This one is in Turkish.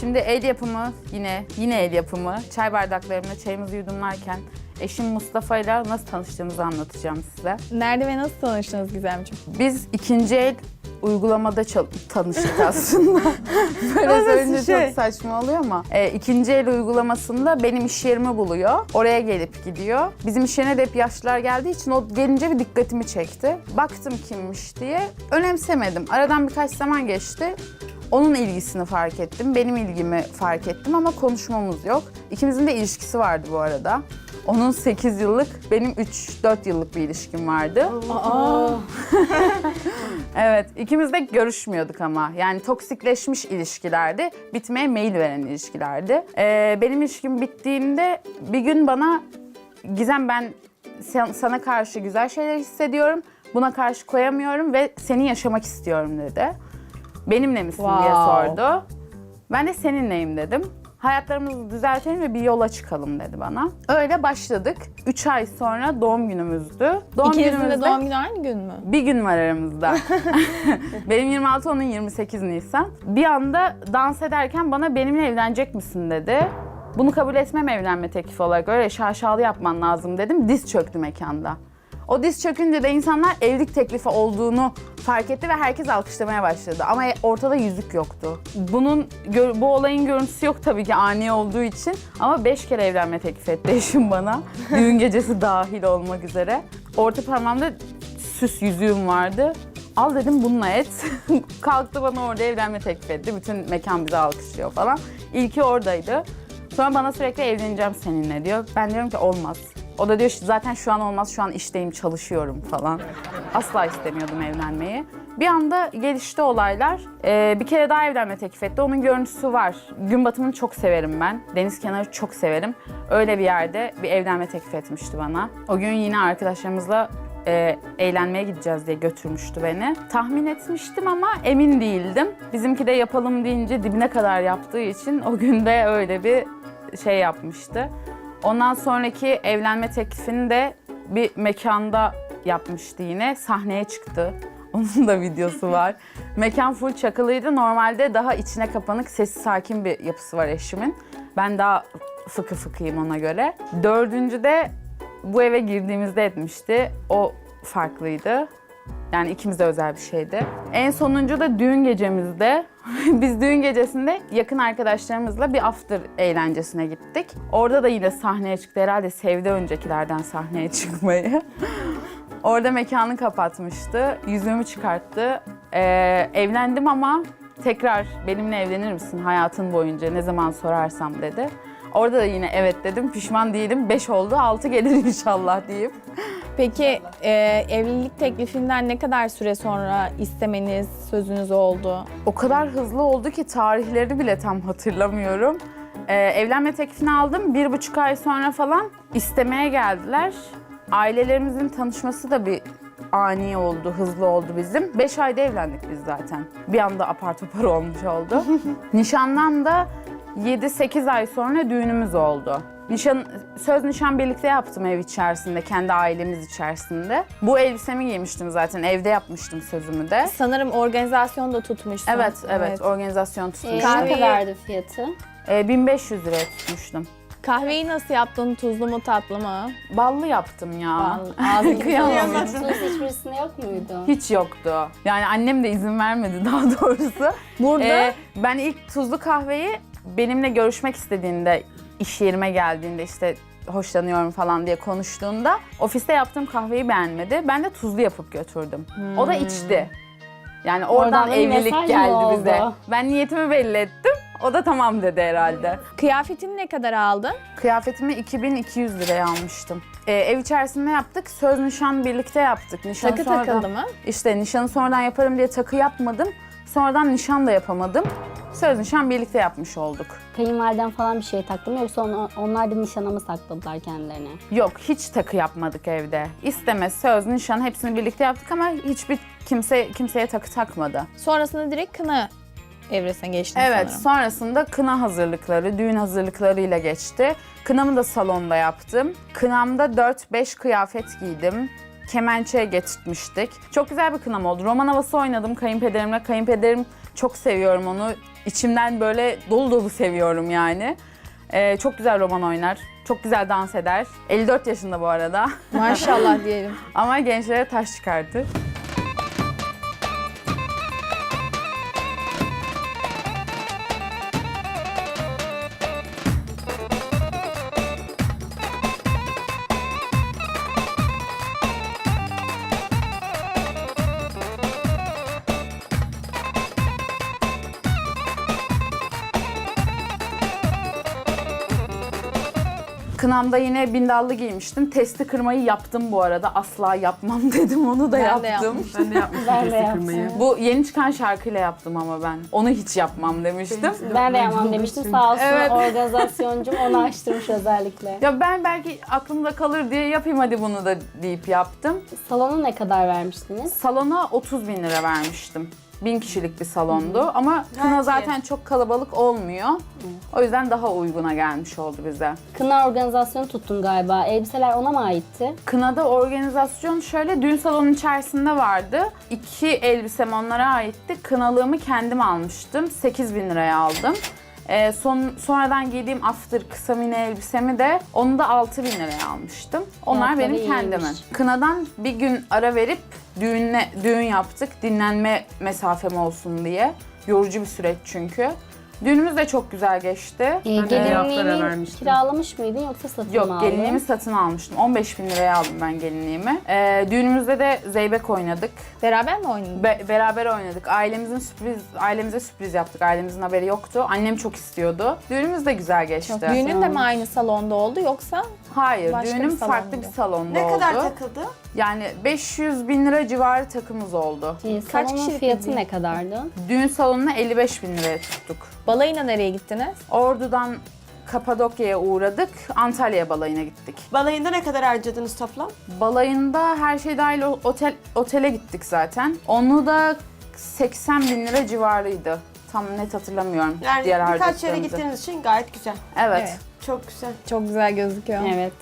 Şimdi el yapımı yine yine el yapımı çay bardaklarımla çayımızı yudumlarken eşim Mustafa ile nasıl tanıştığımızı anlatacağım size. Nerede ve nasıl tanıştınız Gizemciğim? Biz ikinci el uygulamada tanıştık aslında. Böyle söyleyince şey? çok saçma oluyor ama. E, ikinci el uygulamasında benim iş yerimi buluyor. Oraya gelip gidiyor. Bizim iş yerine de hep yaşlılar geldiği için o gelince bir dikkatimi çekti. Baktım kimmiş diye. Önemsemedim. Aradan birkaç zaman geçti. Onun ilgisini fark ettim, benim ilgimi fark ettim ama konuşmamız yok. İkimizin de ilişkisi vardı bu arada. Onun 8 yıllık, benim 3-4 yıllık bir ilişkim vardı. Evet, ikimiz de görüşmüyorduk ama. Yani toksikleşmiş ilişkilerdi, bitmeye meyil veren ilişkilerdi. Ee, benim ilişkim bittiğinde bir gün bana Gizem ben sen- sana karşı güzel şeyler hissediyorum, buna karşı koyamıyorum ve seni yaşamak istiyorum dedi. Benimle misin diye Wow. sordu. Ben de seninleyim dedim. Hayatlarımızı düzeltelim ve bir yola çıkalım dedi bana. Öyle başladık. Üç ay sonra doğum günümüzdü. Doğum İkinizin de günümüzde- doğum günü aynı gün mü? bir gün var aramızda. Benim 26, onun 28 Nisan. Bir anda dans ederken bana benimle evlenecek misin dedi. Bunu kabul etmem evlenme teklifi olarak. Öyle şaşalı yapman lazım dedim. Diz çöktü mekanda. O diz çökünce de insanlar evlilik teklifi olduğunu fark etti ve herkes alkışlamaya başladı. Ama ortada yüzük yoktu. Bunun bu olayın görüntüsü yok tabii ki ani olduğu için. Ama beş kere evlenme teklif etti eşim bana. Düğün gecesi dahil olmak üzere. Orta parmağımda süs yüzüğüm vardı. Al dedim bununla et. Kalktı bana orada evlenme teklif etti. Bütün mekan bizi alkışlıyor falan. İlki oradaydı. Sonra bana sürekli evleneceğim seninle diyor. Ben diyorum ki olmaz. O da diyor "İşte zaten şu an olmaz, şu an işteyim, çalışıyorum falan. Asla istemiyordum evlenmeyi. Bir anda gelişti olaylar. Ee, bir kere daha evlenme teklif etti. Onun görüntüsü var. Gün batımını çok severim ben. Deniz kenarı çok severim. Öyle bir yerde bir evlenme teklif etmişti bana. O gün yine arkadaşlarımızla e, eğlenmeye gideceğiz diye götürmüştü beni. Tahmin etmiştim ama emin değildim. Bizimki de yapalım deyince dibine kadar yaptığı için o günde öyle bir şey yapmıştı. Ondan sonraki evlenme teklifini de bir mekanda yapmıştı yine. Sahneye çıktı. Onun da videosu var. Mekan full çakılıydı. Normalde daha içine kapanık, sessiz sakin bir yapısı var eşimin. Ben daha fıkı fıkıyım ona göre. Dördüncü de bu eve girdiğimizde etmişti. O farklıydı. Yani ikimize özel bir şeydi. En sonuncu da düğün gecemizde. Biz düğün gecesinde yakın arkadaşlarımızla bir after eğlencesine gittik. Orada da yine sahneye çıktı. Herhalde sevdi öncekilerden sahneye çıkmayı. Orada mekanı kapatmıştı. Yüzüğümü çıkarttı. Ee, evlendim ama tekrar benimle evlenir misin hayatın boyunca ne zaman sorarsam dedi. Orada da yine evet dedim. Pişman değilim. Beş oldu. Altı gelir inşallah diyeyim. Peki e, evlilik teklifinden ne kadar süre sonra istemeniz, sözünüz oldu? O kadar hızlı oldu ki tarihleri bile tam hatırlamıyorum. Ee, evlenme teklifini aldım. Bir buçuk ay sonra falan istemeye geldiler. Ailelerimizin tanışması da bir ani oldu, hızlı oldu bizim. Beş ayda evlendik biz zaten. Bir anda apar topar olmuş oldu. Nişandan da 7-8 ay sonra düğünümüz oldu. Nişan, söz nişan birlikte yaptım ev içerisinde, kendi ailemiz içerisinde. Bu elbisemi giymiştim zaten, evde yapmıştım sözümü de. Sanırım organizasyon da tutmuşsun. Evet, evet, organizasyon Ee, tutmuştum. ne Kahveyi- kadardı fiyatı? Ee, 1500 liraya tutmuştum. Kahveyi nasıl yaptın? Tuzlu mu, tatlı mı? Ballı yaptım ya. Ağzını Kıyamam. Tuz hiçbirisinde yok muydu? Hiç yoktu. Yani annem de izin vermedi daha doğrusu. Burada Ee, ben ilk tuzlu kahveyi benimle görüşmek istediğinde, iş yerime geldiğinde işte hoşlanıyorum falan diye konuştuğunda ofiste yaptığım kahveyi beğenmedi. Ben de tuzlu yapıp götürdüm. O da içti. Yani oradan, Oradan bir evlilik mı geldi oldu? bize. Ben niyetimi belli ettim. O da tamam dedi herhalde. kıyafetini ne kadar aldın? Kıyafetimi 2200 liraya almıştım. Ee, ev içerisinde yaptık. Söz nişan birlikte yaptık. Nişan Takı sonradan- takıldı mı? İşte nişanı sonradan yaparım diye takı yapmadım. Sonradan nişan da yapamadım. Söz nişan birlikte yapmış olduk. Kayınvaliden falan bir şey taktı mı yoksa on- onlar da nişana mı sakladılar kendilerini? Yok hiç takı yapmadık evde. İsteme, söz, nişan hepsini birlikte yaptık ama hiçbir kimse kimseye takı takmadı. Sonrasında direkt kına evresine geçtin Evet, sanırım. sonrasında kına hazırlıkları, düğün hazırlıklarıyla geçti. Kınamı da salonda yaptım. Kınamda 4-5 kıyafet giydim. Kemençe getirtmiştik. Çok güzel bir kınam oldu. Roman havası oynadım kayınpederimle. Kayınpederim Çok seviyorum onu. İçimden böyle dolu dolu seviyorum yani. Ee, çok güzel roman oynar. Çok güzel dans eder. 54 yaşında bu arada. Maşallah diyelim. Ama gençlere taş çıkartır. Kınamda yine bindallı giymiştim. Testi kırmayı yaptım bu arada. Asla yapmam dedim. Onu da Ben de yaptım. yapmıştım. Ben de yapmıştım Ben de testi yaptım. kırmayı. Bu yeni çıkan şarkıyla yaptım ama ben. Onu hiç yapmam demiştim. Ben de yapmam demiştim. Sağ olsun Evet. organizasyoncum onu açtırmış özellikle. Ya ben belki aklımda kalır diye yapayım hadi bunu da deyip yaptım. Salona ne kadar vermiştiniz? Salona 30 bin lira vermiştim. Bin kişilik bir salondu ama kına iyi. zaten çok kalabalık olmuyor. O yüzden daha uyguna gelmiş oldu bize. Kına organizasyonu tuttun galiba. Elbiseler ona mı aitti? Kınada organizasyon şöyle düğün salonun içerisinde vardı. İki elbisem onlara aitti. Kınalığımı kendim almıştım. 8 bin liraya aldım. Ee, son, sonradan giydiğim after kısa mini elbisemi de onu da 6 bin liraya almıştım. Onlar Fiyatları benim iyiymiş. Kınadan bir gün ara verip düğünle, düğün yaptık. Dinlenme mesafem olsun diye. Yorucu bir süreç çünkü. Düğünümüz de çok güzel geçti. Ee, gelinliğini vermiştim. kiralamış mıydın yoksa satın mı Yok aldın? gelinliğimi satın almıştım. 15 bin liraya aldım ben gelinliğimi. Ee, düğünümüzde de zeybek oynadık. Beraber mi oynadınız? Be- beraber oynadık. Ailemizin sürpriz, ailemize sürpriz yaptık. Ailemizin haberi yoktu. Annem çok istiyordu. Düğünümüz de güzel geçti. Düğünün de mi aynı salonda oldu yoksa? Hayır, Başka düğünüm bir salonda. farklı bir salonda Ne oldu. kadar takıldı? Yani 500 bin lira civarı takımız oldu. Ee, Kaç salonun kişilik fiyatı ne kadardı? Düğün salonuna 55 bin liraya tuttuk. Balayına nereye gittiniz? Ordu'dan Kapadokya'ya uğradık. Antalya balayına gittik. Balayında ne kadar harcadınız toplam? Balayında her şey dahil otel otele gittik zaten. Onu da 80 bin lira civarıydı. Tam net hatırlamıyorum Yani diğer birkaç yere harcadıklarımızı. gittiğiniz için gayet güzel. Evet. Evet. Çok güzel. Çok güzel gözüküyor. Evet.